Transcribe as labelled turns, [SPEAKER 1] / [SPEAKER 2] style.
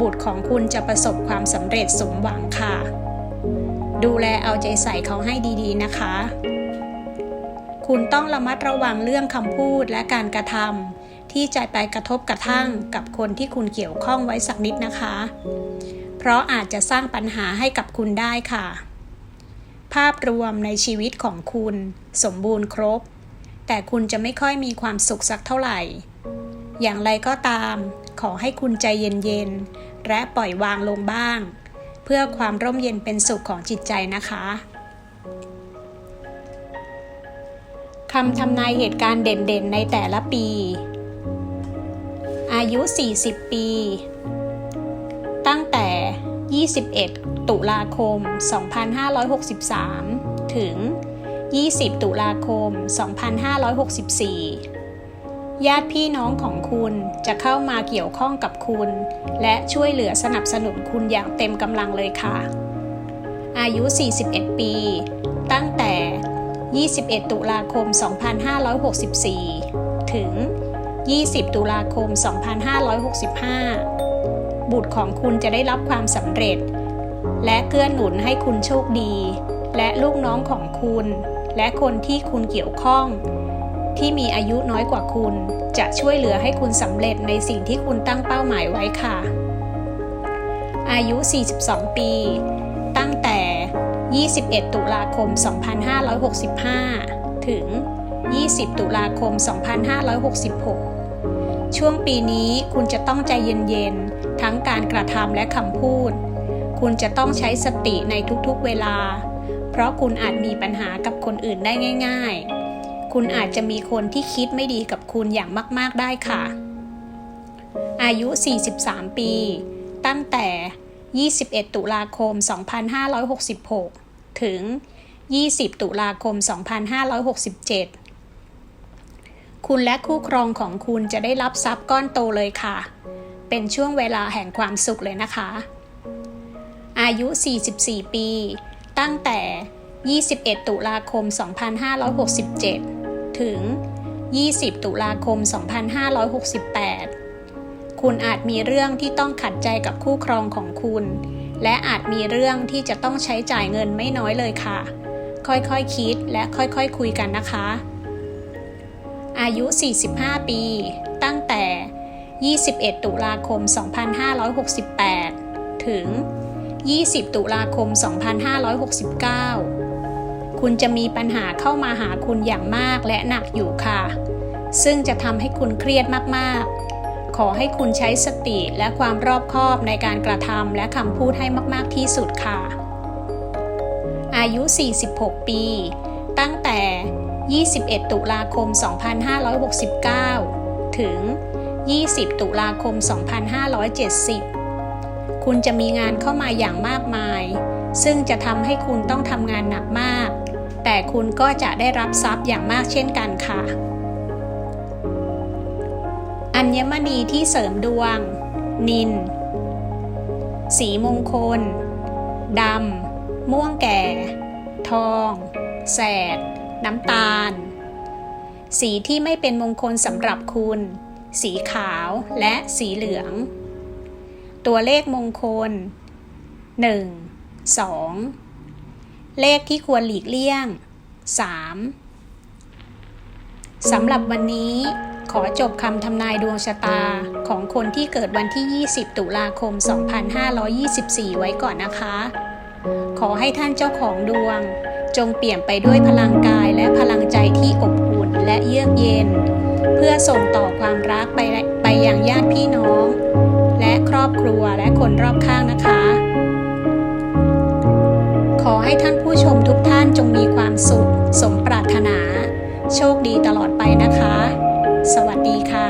[SPEAKER 1] บุตรของคุณจะประสบความสำเร็จสมหวังค่ะ ดูแลเอาใจใส่เขาให้ดีๆนะคะ คุณต้องระมัดระวังเรื่องคำพูดและการกระทำที่จะไปกระทบกระทั่งกับคนที่คุณเกี่ยวข้องไว้สักนิดนะคะ เพราะอาจจะสร้างปัญหาให้กับคุณได้ค่ะ ภาพรวมในชีวิตของคุณสมบูรณ์ครบ แต่คุณจะไม่ค่อยมีความสุขสักเท่าไหร่ อย่างไรก็ตาม อให้คุณใจเย็นๆ และปล่อยวางลงบ้าง เพื่อความร่มเย็นเป็นสุขของจิตใจนะคะคำทำนายเหตุการณ์เด่นๆ ในแต่ละปี อายุ 40 ปี ตั้งแต่ 21 ตุลาคม 2563 ถึง 20 ตุลาคม 2564 ญาติพี่น้องของคุณจะเข้ามาเกี่ยวข้องกับคุณ และช่วยเหลือสนับสนุนคุณอย่างเต็มกำลังเลยค่ะ อายุ 41 ปี ตั้งแต่ 21 ตุลาคม 2564 ถึง 20 ตุลาคม 2565 บุตรของคุณจะได้รับความสำเร็จ และเกื้อหนุนให้คุณโชคดี และลูกน้องของคุณ และคนที่คุณเกี่ยวข้อง ที่มีอายุน้อยกว่าคุณ จะช่วยเหลือให้คุณสำเร็จในสิ่งที่คุณตั้งเป้าหมายไว้ค่ะ อายุ 42 ปี ตั้งแต่ 21 ตุลาคม 2565 ถึง 20 ตุลาคม 2566 ช่วงปีนี้คุณจะต้องใจเย็นๆ ทั้งการกระทำและคำพูด คุณจะต้องใช้สติในทุกๆเวลา เพราะคุณอาจมีปัญหากับคนอื่นได้ง่าย ๆ คุณอาจจะมีคนที่คิดไม่ดีกับคุณอย่างมาก ๆได้ค่ะ อายุ 43 ปี ตั้งแต่ 21 ตุลาคม 2566 ถึง 20 ตุลาคม 2567 คุณและคู่ครองของคุณจะได้รับทรัพย์ก้อนโตเลยค่ะ เป็นช่วงเวลาแห่งความสุขเลยนะคะ อายุ 44 ปี ตั้งแต่ 21 ตุลาคม 2567 ถึง 20 ตุลาคม 2568 คุณอาจมีเรื่องที่ต้องขัดใจกับคู่ครองของคุณ และอาจมีเรื่องที่จะต้องใช้จ่ายเงินไม่น้อยเลยค่ะ ค่อยๆคคิดและค่อยๆคคุยกันนะคะ อายุ 45 ปี ตั้งแต่ 21 ตุลาคม 2568 ถึง 20 ตุลาคม 2569 คุณจะมีปัญหาเข้ามาหาคุณอย่างมากและหนักอยู่ค่ะ ซึ่งจะทำให้คุณเครียดมากๆ ขอให้คุณใช้สติและความรอบคอบในการกระทำและคำพูดให้มากๆที่สุดค่ะ อายุ 46 ปี ตั้งแต่ 21 ตุลาคม 2569 ถึง 20 ตุลาคม 2570 คุณจะมีงานเข้ามาอย่างมากมายซึ่งจะทำให้คุณต้องทำงานหนักมาก แต่คุณก็จะได้รับทรัพย์อย่างมากเช่นกันค่ะ อัญมณีที่เสริมดวง นิน สีมงคล ดำ ม่วงแก่ ทอง แสด น้ำตาล สีที่ไม่เป็นมงคลสำหรับคุณ สีขาวและสีเหลือง ตัวเลขมงคล 1 2 เลขที่ควรหลีกเลี่ยง 3 สำหรับวันนี้ขอจบคำทำนายดวงชะตาของคนที่เกิดวันที่ 20 ตุลาคม 2524 ไว้ก่อนนะคะ ขอให้ท่านเจ้าของดวง จงเปลี่ยมไปด้วยพลังกายและพลังใจที่อบอุ่นและเยือกเย็น เพื่อส่งต่อความรักไปไปยังญาติพี่น้อง และครอบครัวและคนรอบข้างนะคะ ให้ท่านผู้ชมทุกท่านจงมีความสุข สมปรารถนา โชคดีตลอดไปนะคะ สวัสดีค่ะ